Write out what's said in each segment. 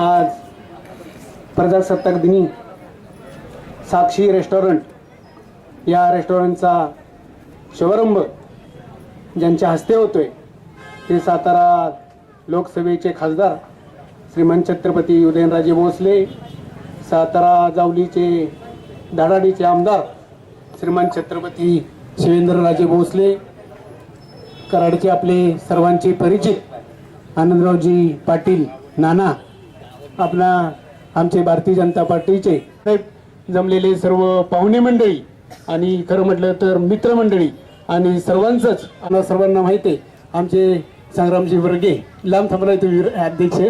आज प्रजासत्ताक दिनी साक्षी रेस्टॉरंट या रेस्टॉरंटचा शुभारंभ ज्यांच्या हस्ते होतोय ते सातारा लोकसभेचे खासदार श्रीमंत छत्रपती उदयनराजे भोसले सातारा जावलीचे धाडाडीचे आमदार श्रीमंत छत्रपती शिवेंद्रराजे भोसले कराडचे आपले सर्वांचे परिचित आनंदरावजी पाटील नाना आपला आमचे भारतीय जनता पार्टीचे जमलेले सर्व पाहुणे मंडळी आणि खरं म्हटलं तर मित्रमंडळी आणि सर्वांचंच आम्हाला सर्वांना माहिती आहे आमचे संग्रामजी वर्गे लांब थांबलाय वीर अध्यक्ष.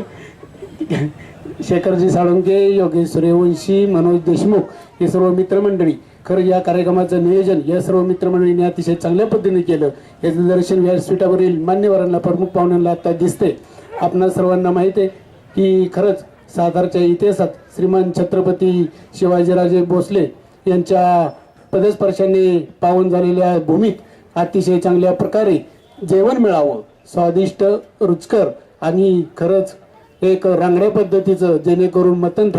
शेखरजी साळुंके योगेश सूर्यवंशी मनोज देशमुख हे सर्व मित्रमंडळी. खरं या कार्यक्रमाचं नियोजन या सर्व मित्रमंडळींनी अतिशय चांगल्या पद्धतीने केलं. याचं दर्शन व्यासपीठावरील मान्यवरांना प्रमुख पाहुण्यांना आता दिसते आपणा सर्वांना माहिती आहे की खरंच सातारच्या इतिहासात श्रीमान छत्रपती शिवाजीराजे भोसले यांच्या पदस्पर्शाने पावन झालेल्या भूमीत अतिशय चांगल्या प्रकारे जेवण मिळावं. स्वादिष्ट रुचकर आणि खरंच एक रांगड्या पद्धतीचं जेणेकरून मटण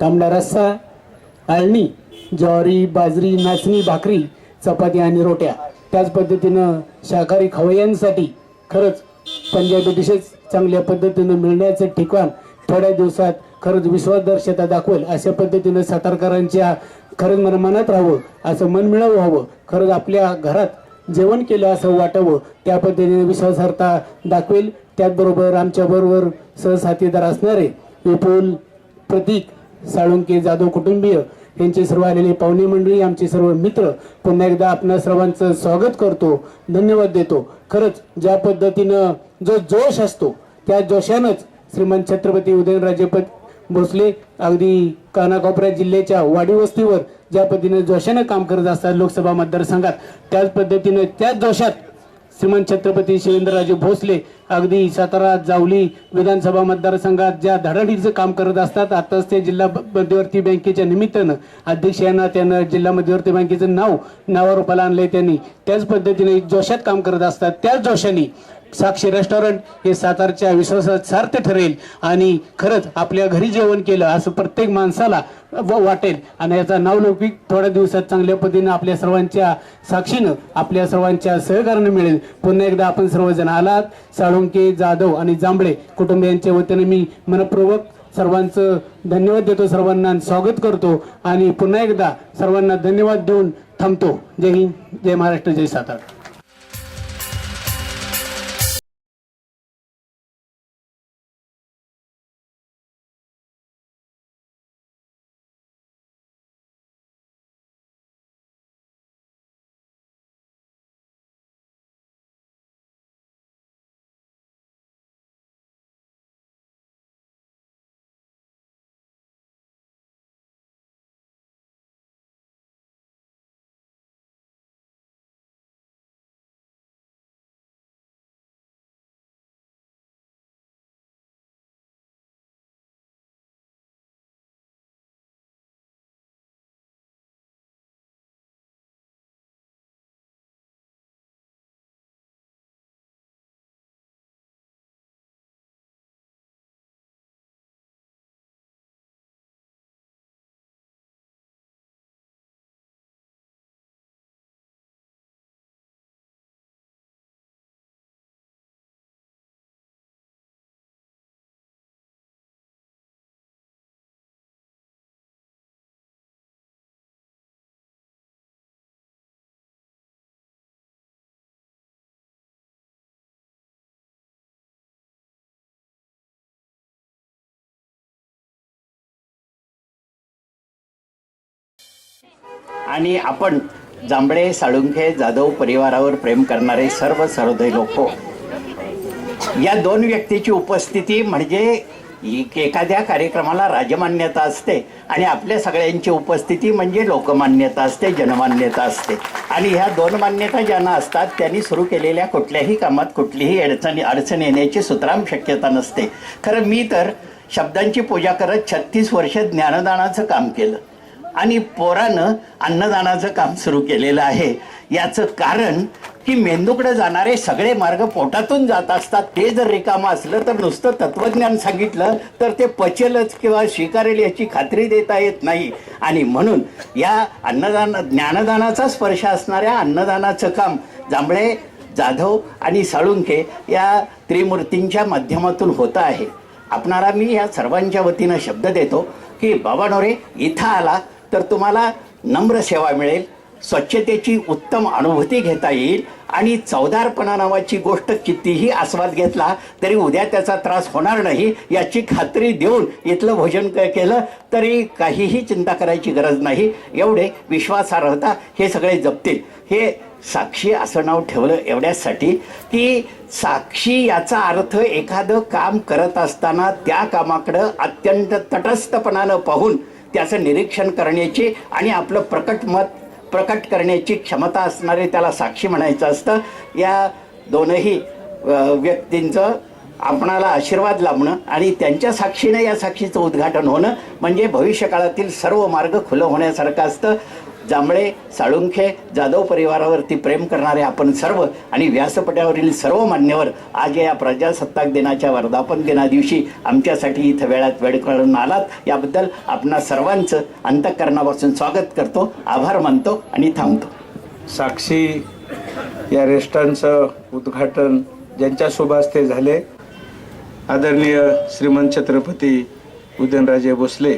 तांबडा रस्सा आळणी ज्वारी बाजरी नाचणी भाकरी चपाती आणि रोट्या. त्याच पद्धतीनं शाकाहारी खवय्यांसाठी खरंच पंजाबी डिशेस चांगल्या पद्धतीनं मिळण्याचं ठिकाण थोड्या दिवसात खरंच विश्वासदर्शता दाखवेल अशा पद्धतीनं सातारकरांच्या खरंच मन मनात राहावं असं मन मिळावं व्हावं खरंच आपल्या घरात जेवण केलं असं वाटावं त्या पद्धतीने विश्वासार्हता दाखवेल. त्याचबरोबर आमच्याबरोबर सहसाथीदार असणारे विपुल प्रतीक साळुंके जाधव कुटुंबीय यांचे सर्व आलेले पाहुणे मंडळी आमचे सर्व मित्र पुन्हा एकदा आपणा सर्वांचं स्वागत करतो धन्यवाद देतो. खरंच ज्या पद्धतीनं जो जोश असतो त्या जोशानंच श्रीमंत छत्रपती उदयनराजे प- भोसले अगदी कानाकोपऱ्या जिल्ह्याच्या वाडी वस्तीवर ज्या पद्धतीने जोशानं काम करत असतात लोकसभा मतदारसंघात त्याच पद्धतीनं त्याच जोशात श्रीमंत छत्रपती शिवेंद्रराजे भोसले अगदी सातारा जावली विधानसभा मतदारसंघात ज्या धडाडीचं काम करत असतात आताच ते जिल्हा मध्यवर्ती बँकेच्या निमित्तानं अध्यक्ष यांना त्यानं जिल्हा मध्यवर्ती बँकेचं नाव नावारूपाला आणलंय त्यांनी. त्याच पद्धतीने जोशात काम करत असतात त्याच जोशाने साक्षी रेस्टॉरंट हे सातारच्या विश्वासात सार्थ ठरेल आणि खरंच आपल्या घरी जेवण केलं असं प्रत्येक माणसाला वाटेल. आणि याचा नावलौकिक थोड्या दिवसात चांगल्या पद्धतीनं आपल्या सर्वांच्या साक्षीनं आपल्या सर्वांच्या सहकार्यानं मिळेल. पुन्हा एकदा आपण सर्वजण आलात. साळुंके जाधव आणि जांभळे कुटुंबियांच्या वतीने मी मनपूर्वक सर्वांचं धन्यवाद देतो. सर्वांना स्वागत करतो आणि पुन्हा एकदा सर्वांना धन्यवाद देऊन थांबतो. जय हिंद जय महाराष्ट्र जय सातारा. आणि आपण जांभळे साळुंखे जाधव परिवारावर प्रेम करणारे सर्व सहृदय लोक. या दोन व्यक्तीची उपस्थिती म्हणजे एखाद्या कार्यक्रमाला राजमान्यता असते आणि आपल्या सगळ्यांची उपस्थिती म्हणजे लोकमान्यता असते जनमान्यता असते. आणि ह्या दोन मान्यता ज्यांना असतात त्यांनी सुरू केलेल्या कुठल्याही कामात कुठलीही अडचणी अडचण येण्याची सुतराम शक्यता नसते. खरं मी तर शब्दांची पूजा करत छत्तीस वर्ष ज्ञानदानाचं काम केलं. आणि पोरानं अन्नदानाचं काम सुरू केलेलं आहे. याचं कारण की मेंदूकडे जाणारे सगळे मार्ग पोटातून जात असतात. ते जर रिकामं असलं तर नुसतं तत्वज्ञान सांगितलं तर ते पचेलच किंवा स्वीकारेल याची खात्री देता येत नाही. आणि म्हणून या अन्नदान ज्ञानदानाचा स्पर्श असणाऱ्या अन्नदानाचं काम जांभळे जाधव आणि साळुंखे या त्रिमूर्तींच्या माध्यमातून होतं आहे. आपणाला मी या सर्वांच्या वतीनं शब्द देतो की बाबा नोरे इथं आला. तर तुम्हाला नम्र सेवा मिळेल स्वच्छतेची उत्तम अनुभूती घेता येईल आणि चौदारपणा नावाची गोष्ट कितीही आस्वाद घेतला तरी उद्या त्याचा त्रास होणार नाही याची खात्री देऊन इथलं भोजन केलं तरी काहीही चिंता करायची गरज नाही. एवढे विश्वासार्हता हे सगळे जपतील. हे साक्षी असं नाव ठेवलं एवढ्यासाठी की साक्षी याचा अर्थ एखादं काम करत असताना त्या कामाकडं अत्यंत तटस्थपणानं पाहून त्याचं निरीक्षण करण्याची आणि आपलं प्रकट मत प्रकट करण्याची क्षमता असणारे त्याला साक्षी म्हणायचं असतं. या दोनही व्यक्तींचं आपणाला आशीर्वाद लाभणं आणि त्यांच्या साक्षीने या साक्षीचं उद्घाटन होणं म्हणजे भविष्यकाळातील सर्व मार्ग खुलं होण्यासारखं असतं. जांभळे साळुंखे जाधव परिवारावरती प्रेम करणारे आपण सर्व आणि व्यासपटावरील सर्व मान्यवर आज या प्रजासत्ताक दिनाच्या वर्धापन दिना दिवशी आमच्यासाठी इथं वेळात वेळ काढून आलात. याबद्दल आपणा सर्वांचं अंतःकरणापासून स्वागत करतो आभार मानतो आणि थांबतो. साक्षी या रेस्टॉरंटचं उद्घाटन ज्यांच्या शुभ हस्ते झाले आदरणीय श्रीमंत छत्रपती उदयनराजे भोसले.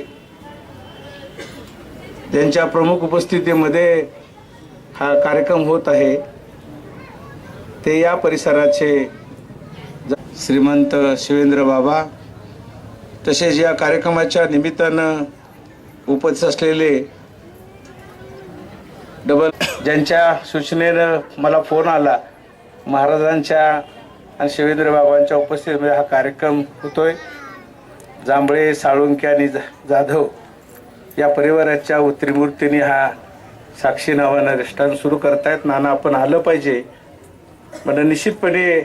त्यांच्या प्रमुख उपस्थितीमध्ये हा कार्यक्रम होत आहे. ते या परिसराचे श्रीमंत शिवेंद्र बाबा तसेच या कार्यक्रमाच्या निमित्तानं उपस्थित असलेले डबल ज्यांच्या सूचनेनं मला फोन आला महाराजांच्या आणि शिवेंद्र बाबांच्या उपस्थितीमध्ये हा कार्यक्रम होतोय. जांभळे साळुंके आणि जाधव या परिवाराच्या त्रिमूर्तीने हा साक्षी नावानं रेस्टॉरंट सुरू करतायत. नाना आपण आलं पाहिजे. मला निश्चितपणे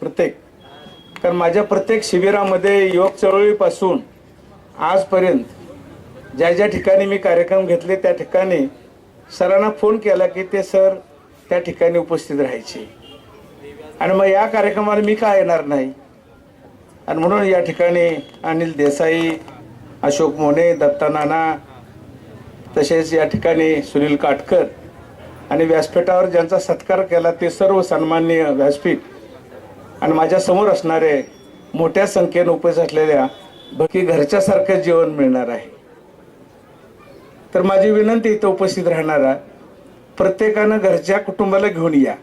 प्रत्येक कारण माझ्या प्रत्येक शिबिरामध्ये युवक चळवळीपासून आजपर्यंत ज्या ज्या ठिकाणी मी कार्यक्रम घेतले त्या ठिकाणी सरांना फोन केला की ते सर त्या ठिकाणी उपस्थित राहायचे. आणि मग या कार्यक्रमाला मी का येणार नाही? आणि म्हणून या ठिकाणी अनिल देसाई अशोक मोने दत्ता नाना तसेच या ठिकाणी सुनील काटकर आणि व्यासपीठावर ज्यांचा सत्कार केला ते सर्व सन्माननीय व्यासपीठ आणि माझ्यासमोर असणारे मोठ्या संख्येने उपस्थित असलेल्या बाकी घरच्यासारखं जेवण मिळणार आहे. तर माझी विनंती इथं उपस्थित राहणारा प्रत्येकानं घरच्या कुटुंबाला घेऊन या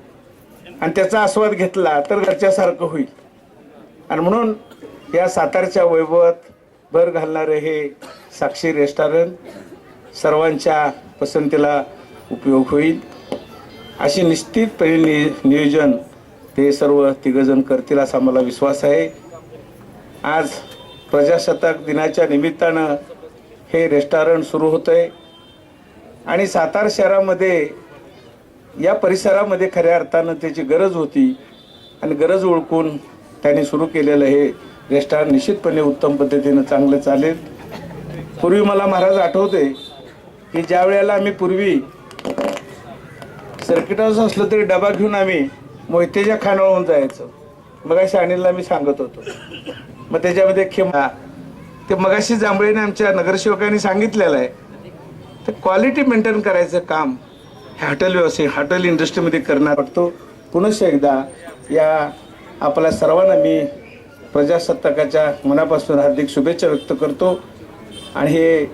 आणि त्याचा आस्वाद घेतला तर घरच्यासारखं होईल. आणि म्हणून या सातारच्या वैभवात भर घालणारे हे साक्षी रेस्टॉरंट सर्वांच्या पसंतीला उपयोग होईल. अशी निश्चितपणे नि नियोजन ते सर्व तिघजण करतील असा मला विश्वास आहे. आज प्रजासत्ताक दिनाच्या निमित्तानं हे रेस्टॉरंट सुरू होतं आहे आणि सातारा शहरामध्ये या परिसरामध्ये खऱ्या अर्थानं त्याची गरज होती. आणि गरज ओळखून त्यांनी सुरू केलेलं हे रेस्टॉरंट निश्चितपणे उत्तम पद्धतीनं चांगलं चालेल. पूर्वी मला महाराज आठवते की ज्या वेळेला आम्ही पूर्वी सर्किट हाऊस असलं तरी डबा घेऊन आम्ही मोहितेच्या खानावळून जायचो. मगाशी अनिलला मी सांगत होतो. मग त्याच्यामध्ये खेमा ते मगाशी जांभळेने आमच्या नगरसेवकांनी सांगितलेलं आहे. तर क्वालिटी मेंटेन करायचं काम हे हॉटेल व्यवसाय हॉटेल इंडस्ट्रीमध्ये करणार वाटतो पुनश एकदा या आपल्या सर्वांना मी प्रजासत्ताकाच्या मनापासून हार्दिक शुभेच्छा व्यक्त करतो. आणि हे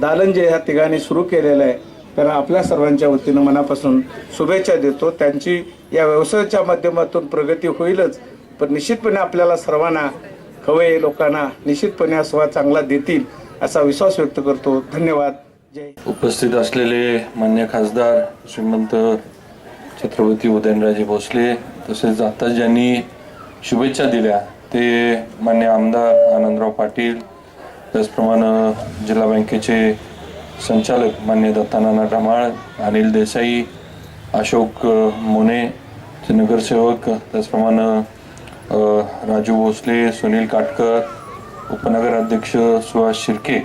दालन जे ह्या तिघांनी सुरू केलेलं आहे त्यांना आपल्या सर्वांच्या वतीनं मनापासून शुभेच्छा देतो. त्यांची या व्यवसायाच्या माध्यमातून प्रगती होईलच पण निश्चितपणे आपल्याला सर्वांना खवय लोकांना निश्चितपणे आस्वाद चांगला देतील असा विश्वास व्यक्त करतो. धन्यवाद. जय उपस्थित असलेले मान्य खासदार श्रीमंत छत्रपती उदयनराजे भोसले तसेच आता ज्यांनी शुभेच्छा दिल्या ते मान्य आमदार आनंदराव पाटील त्याचप्रमाणे जिल्हा बँकेचे संचालक मान्य दत्तानाना ढमाळ अनिल देसाई अशोक मोने नगरसेवक त्याचप्रमाणे राजू भोसले सुनील काटकर उपनगराध्यक्ष सुहास शिर्के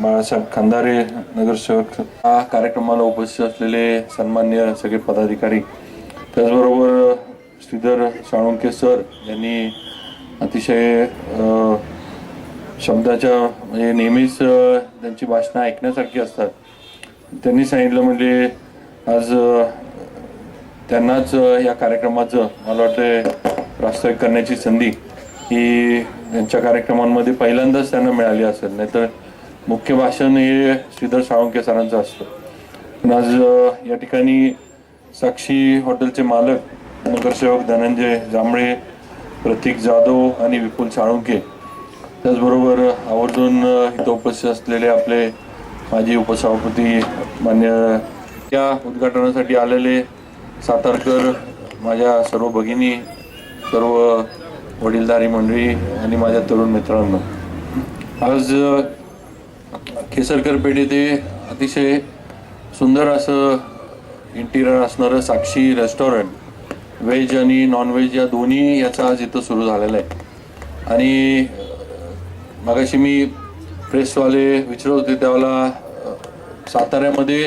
बाळासाहेब खंदारे नगरसेवक. हा कार्यक्रमाला उपस्थित असलेले सन्मान्य सगळे पदाधिकारी. त्याचबरोबर श्रीधर साळुंके सर यांनी अतिशय शब्दाच्या म्हणजे नेहमीच त्यांची भाषणं ऐकण्यासारखी असतात. त्यांनी सांगितलं म्हणजे आज त्यांनाच या कार्यक्रमाचं मला वाटतं प्रास्ताविक करण्याची संधी ही त्यांच्या कार्यक्रमांमध्ये पहिल्यांदाच त्यांना मिळाली असेल. नाहीतर मुख्य भाषण हे श्रीधर साळुंके सरांचं असतं. पण आज या ठिकाणी साक्षी हॉटेलचे मालक नगरसेवक धनंजय जांभळे प्रतीक जाधव आणि विपुल साळुंके त्याचबरोबर आवर्जून इथं उपस्थित असलेले आपले माजी उपसभापती मान्य या उद्घाटनासाठी आलेले सातारकर माझ्या सर्व भगिनी सर्व वडीलधारी मंडळी आणि माझ्या तरुण मित्रांनो. आज केसरकर पेठ येथे अतिशय सुंदर असं इंटिरियर असणारं साक्षी रेस्टॉरंट व्हेज आणि नॉनव्हेज या दोन्ही याचा आज इथं सुरू झालेला आहे. आणि मगाशी मी प्रेसवाले विचारत होते त्यावेळेला साताऱ्यामध्ये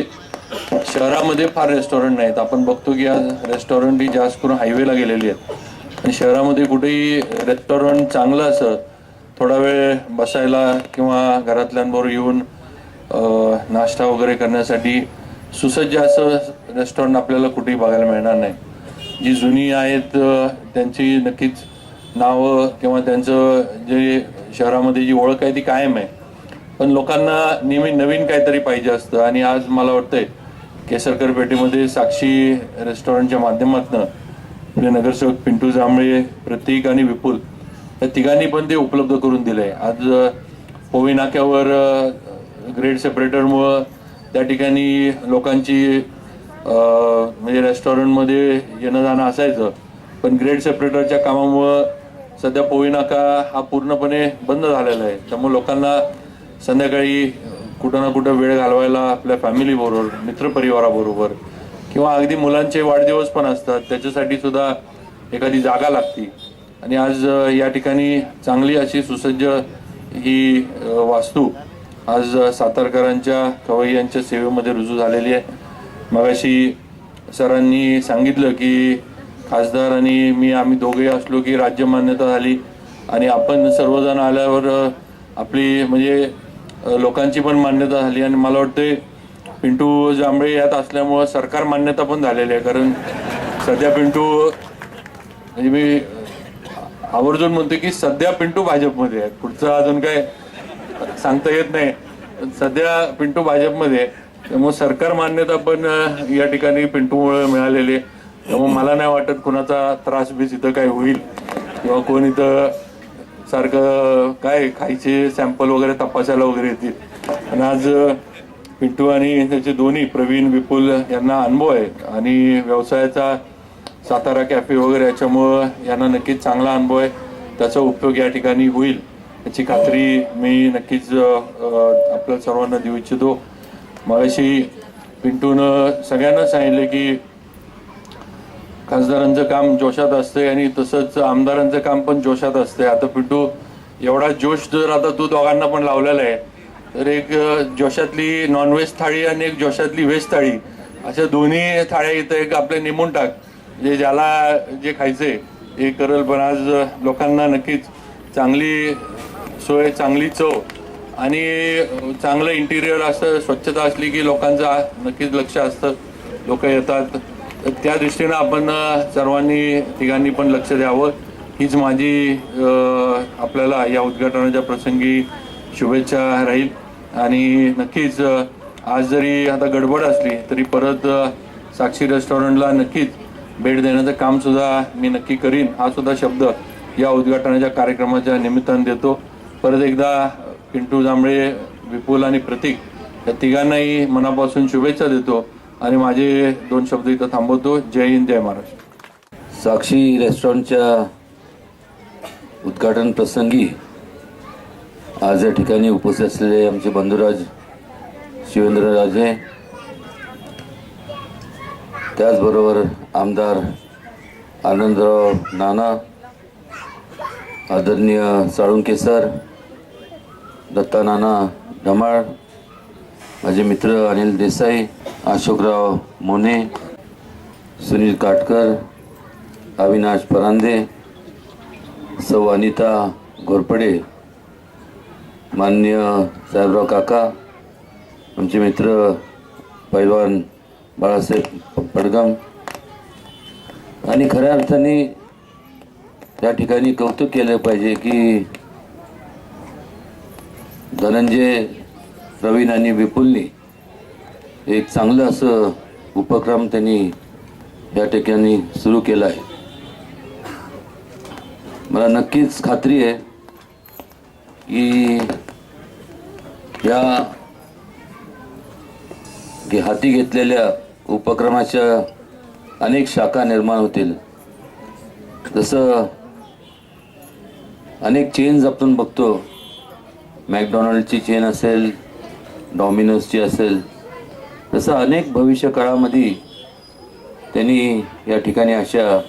शहरामध्ये फार रेस्टॉरंट नाहीत. आपण बघतो की आज रेस्टॉरंट ही जास्त करून हायवेला गेलेली आहेत. आणि शहरामध्ये कुठेही रेस्टॉरंट चांगलं असं थोडा वेळ बसायला किंवा घरातल्यांबरोबर येऊन नाश्ता वगैरे करण्यासाठी सुसज्ज असं रेस्टॉरंट आपल्याला कुठेही बघायला मिळणार नाही. जी जुनी आहेत त्यांची नक्कीच नावं किंवा त्यांचं जे शहरामध्ये जी ओळख आहे ती कायम आहे. पण लोकांना नेहमी नवीन काहीतरी पाहिजे असतं आणि आज मला वाटतंय केसरकर पेठेमध्ये साक्षी रेस्टॉरंटच्या माध्यमातून आपले नगरसेवक पिंटू जांभळे प्रतीक आणि विपुल या तिघांनी पण ते उपलब्ध करून दिले आज पोवी नाक्यावर ग्रेड सेपरेटरमुळं त्या ठिकाणी लोकांची म्हणजे रेस्टॉरंटमध्ये येणं जाणं असायचं. पण ग्रेड सेपरेटरच्या कामामुळं सध्या पोवी नाका हा पूर्णपणे बंद झालेला आहे. त्यामुळे लोकांना संध्याकाळी कुठं ना कुठं वेळ घालवायला आपल्या फॅमिलीबरोबर मित्रपरिवाराबरोबर किंवा अगदी मुलांचे वाढदिवस पण असतात त्याच्यासाठी सुद्धा एखादी जागा लागती. आणि आज या ठिकाणी चांगली अशी सुसज्ज ही वास्तू आज सातारकरांच्या खवय्यांच्या सेवेमध्ये रुजू झालेली आहे. मगाशी सरांनी सांगितलं की खासदार आणि मी आम्ही दोघे असलो की राज्य मान्यता झाली आणि आपण सर्वजण आल्यावर आपली म्हणजे लोकांची पण मान्यता झाली आणि मला वाटते पिंटू जांभळे यात असल्यामुळं सरकार मान्यता पण झालेली आहे. कारण सध्या पिंटू म्हणजे मी आवर्जून म्हणतो की सध्या पिंटू भाजपमध्ये आहे पुढचं अजून काय सांगता येत नाही. सध्या पिंटू भाजपमध्ये आहे. त्यामुळे सरकार मान्यता पण या ठिकाणी पिंटूमुळे मिळालेली आहे. त्यामुळे मला नाही वाटत कुणाचा त्रास बीस इथं काय होईल किंवा कोण इथं सारखं काय खायचे सॅम्पल वगैरे तपासायला वगैरे येतील. आणि आज पिंटू आणि त्याचे दोन्ही प्रवीण विपुल यांना अनुभव आहे. आणि व्यवसायाचा सातारा कॅफे वगैरे याच्यामुळं यांना नक्कीच चांगला अनुभव आहे. त्याचा उपयोग या ठिकाणी होईल याची खात्री मी नक्कीच आपल्या सर्वांना देऊ इच्छितो. मगाशी पिंटूनं सगळ्यांना सांगितलं की खासदारांचं काम जोशात असते आणि तसंच आमदारांचं काम पण जोशात असते आता पिंटू एवढा जोश जर आता तू दोघांना पण लावलेला आहे तर एक जोशातली नॉनव्हेज थाळी आणि एक जोशातली व्हेज थाळी अशा दोन्ही थाळ्या इथं एक आपले नेमून टाक. जे ज्याला जे खायचंय हे करल पण आज लोकांना नक्कीच चांगली सोय चांगली चव आणि चांगलं इंटिरियर असं स्वच्छता असली की लोकांचं नक्कीच लक्ष असतं. लोक येतात. त्या दृष्टीनं आपण सर्वांनी तिघांनी पण लक्ष द्यावं. हीच माझी आपल्याला या उद्घाटनाच्या प्रसंगी शुभेच्छा राहील. आणि नक्कीच आज जरी आता गडबड असली तरी परत साक्षी रेस्टॉरंटला नक्कीच भेट देण्याचं काम सुद्धा मी नक्की करीन. हा सुद्धा शब्द या उद्घाटनाच्या कार्यक्रमाच्या निमित्तानं देतो. परत एकदा पिंटू जांभळे विपुल आणि प्रतीक या तिघांनाही मनापासून शुभेच्छा देतो आणि माझे दोन शब्द इथं थांबवतो. जय हिंद जय महाराष्ट्र. साक्षी रेस्टॉरंटच्या उद्घाटन प्रसंगी आज या ठिकाणी उपस्थित असलेले आमचे बंधुराज शिवेंद्रराजे त्याचबरोबर आमदार आनंदराव नाना आदरणीय साळुंके सर दत्ता नाना धमाळ माझे मित्र अनिल देसाई अशोकराव मोने सुनील काटकर अविनाश परांदे सौ अनिता घोरपडे मान्य साहेबराव काका आमचे मित्र पैलवान बाळासाहेब पडगम आणि खऱ्या अर्थाने त्या ठिकाणी कौतुक केलं पाहिजे की धनंजय प्रवीण आणि विपुलनी एक चांगलं असं उपक्रम त्यांनी या ठिकाणी सुरू केला आहे. मला नक्कीच खात्री आहे की या हाती घेतलेल्या उपक्रमाच्या अनेक शाखा निर्माण होतील. जसं अनेक चेंज आपण बघतो. मॅकडॉनल्डची चेन असेल डॉमिनोजची असेल तसं अनेक भविष्य काळामध्ये त्यांनी या ठिकाणी अशा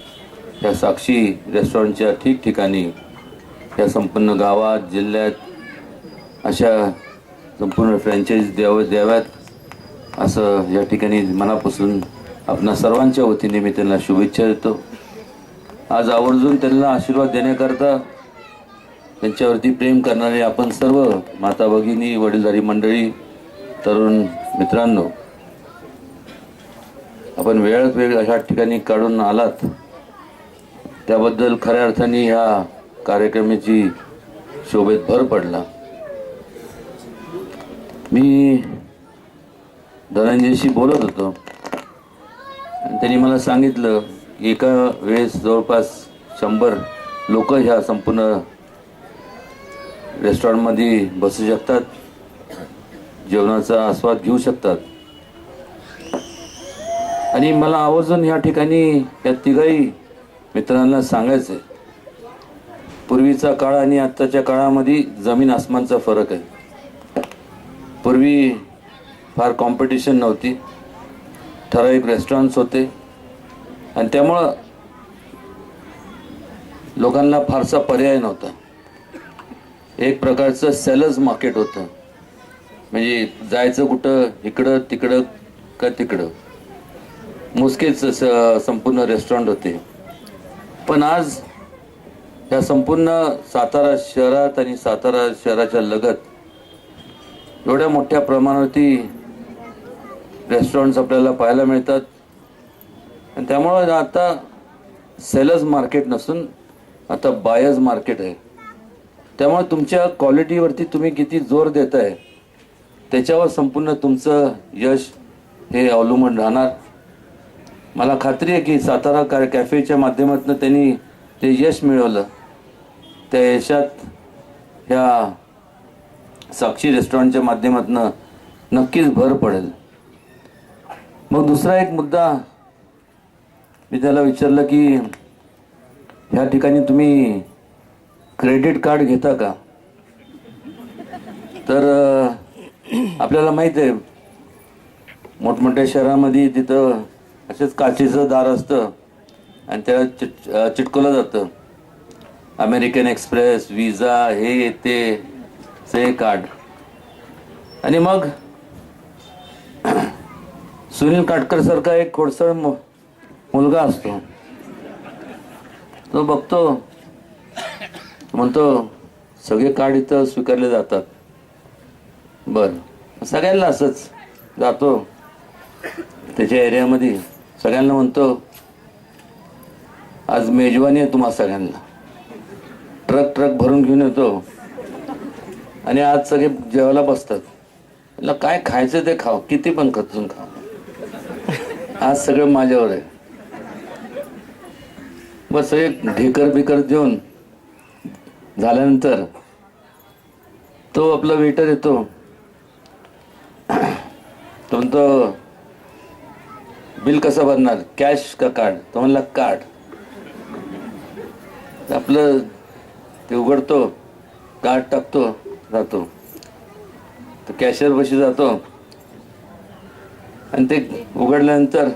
या साक्षी रेस्टॉरंटच्या ठिकठिकाणी या संपन्न गावात जिल्ह्यात अशा संपूर्ण फ्रँचाईज द्याव द्याव्यात असं या ठिकाणी मनापासून आपणा सर्वांच्या वतीने मी त्यांना शुभेच्छा देतो. आज आवर्जून त्यांना आशीर्वाद देण्याकरता त्यांच्यावरती प्रेम करणारे आपण सर्व माता भगिनी वडीलधारी मंडळी तरुण मित्रांनो आपण वेळात वेळ अशा ठिकाणी काढून आलात. त्याबद्दल खऱ्या अर्थाने ह्या कार्यक्रमाची शोभेत भर पडला. मी धनंजयशी बोलत होतो. त्यांनी मला सांगितलं की एका वेळेस जवळपास शंभर लोक ह्या संपूर्ण रेस्टॉरंटमध्ये बसू शकतात जेवणाचा आस्वाद घेऊ शकतात. आणि मला आवर्जून ह्या ठिकाणी या तिघाही मित्रांना सांगायचं आहे पूर्वीचा काळ आणि आत्ताच्या काळामध्ये जमीन आसमानचा फरक आहे. पूर्वी फार कॉम्पिटिशन नव्हती. ठराविक रेस्टॉरंट्स होते. आणि त्यामुळं लोकांना फारसा पर्याय नव्हता. एक प्रकारचं सेलर्स मार्केट होतं. म्हणजे जायचं कुठं इकडं तिकडं का तिकडं. मोजकेच स- संपूर्ण रेस्टॉरंट होते. पण आज या संपूर्ण सातारा शहरात आणि सातारा शहराच्या लगत एवढ्या मोठ्या प्रमाणावरती रेस्टॉरंट्स आपल्याला पाहायला मिळतात. आणि त्यामुळं आता सेलर्स मार्केट नसून आता बायर्स मार्केट आहे. त्यामुळे तुमच्या क्वालिटीवरती तुम्ही किती जोर देत आहे त्याच्यावर संपूर्ण तुमचं यश हे अवलंबून राहणार. मला खात्री आहे की सातारा का कॅफेच्या माध्यमातून त्यांनी ते यश मिळवलं. त्या यशात ह्या साक्षी रेस्टॉरंटच्या माध्यमातून नक्कीच भर पडेल. मग दुसरा एक मुद्दा मी त्याला विचारलं की ह्या ठिकाणी तुम्ही क्रेडिट कार्ड घेता का? तर आपल्याला माहीत आहे मोठमोठ्या शहरामध्ये तिथं असेच काचेचं दार असतं आणि त्याला चिट चिटकवलं जातं. अमेरिकन एक्सप्रेस विजा हे ते से कार्ड. आणि मग सुनील काटकर सारखा एक खोडसळ मुलगा असतो. तो बघतो म्हणतो सगळे कार्ड इथं स्वीकारले जातात. बरं. सगळ्यांना असंच. जातो. त्याच्या एरियामध्ये सगळ्यांना म्हणतो आज मेजवानी आहे तुम्हा सगळ्यांना. ट्रक ट्रक भरून घेऊन येतो. आणि आज सगळे जेवायला बसतात. काय खायचं ते खाव किती पण खचून खाव आज सगळं माझ्यावर आहे. बस सगळे ढेकर बिकर देऊन झाल्यानंतर तो आपला वेटर येतो. तो म्हणतो बिल कसं भरणार? कॅश का कार्ड तो म्हणला कार्ड आपलं ते उघडतो कार्ड टाकतो जातो. तर कॅशियर बशी जातो. आणि ते उघडल्यानंतर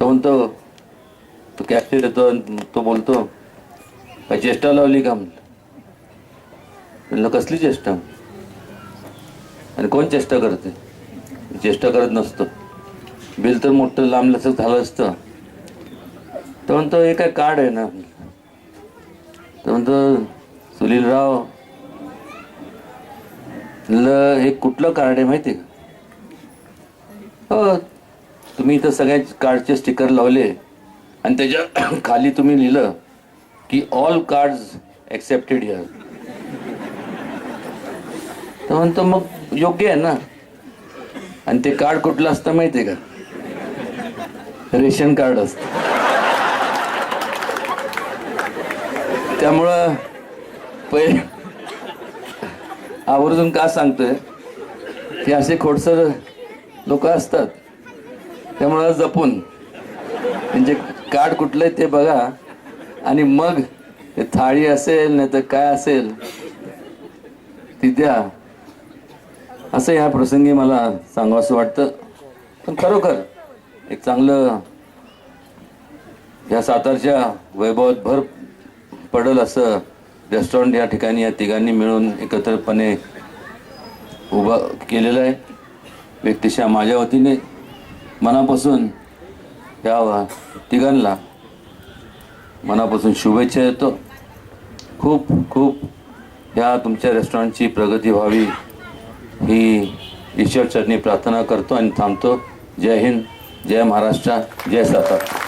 तो म्हणतो तो कॅशियर येतो आणि तो बोलतो काय चेष्टा लावली का म्हणतो म्हणलं कसली चेष्टा आणि कोण चेष्टा करते? चेष्टा करत नसतो. बिल तर मोठं लांबलचक झालं असतं. तर म्हणतो हे काय कार्ड आहे ना? तर म्हणतो सुनीलराव म्हणलं हे कुठलं कार्ड आहे माहिती आहे का? हो तुम्ही इथं सगळ्या कार्डचे स्टिकर लावले आणि त्याच्याखाली तुम्ही लिहिलं की ऑल कार्ड्स ॲक्सेप्टेड हिअर तर म्हणतो मग योग्य आहे ना? आणि ते कार्ड कुठलं असतं माहिती आहे का? रेशन कार्ड असतं. त्यामुळं पै आवर्जून का सांगतोय? की असे खोडसर लोक असतात. त्यामुळं जपून म्हणजे कार्ड कुठलं आहे ते बघा. आणि मग ते थाळी असेल नाही तर काय असेल ती द्या. असं या प्रसंगी मला सांगावंसं वाटतं. पण खरोखर एक चांगलं ह्या सातारच्या वैभवात भर पडल असं रेस्टॉरंट या ठिकाणी या तिघांनी मिळून एकत्रपणे उभं केलेलं आहे. व्यक्तिशः माझ्या वतीने मनापासून या तिघांना मनापासून शुभेच्छा देतो. खूप खूप या तुमच्या रेस्टॉरंटची प्रगती व्हावी ही ईश्वर चरणी प्रार्थना करतो आणि थांबतो. जय हिंद जय महाराष्ट्र जय सातारा.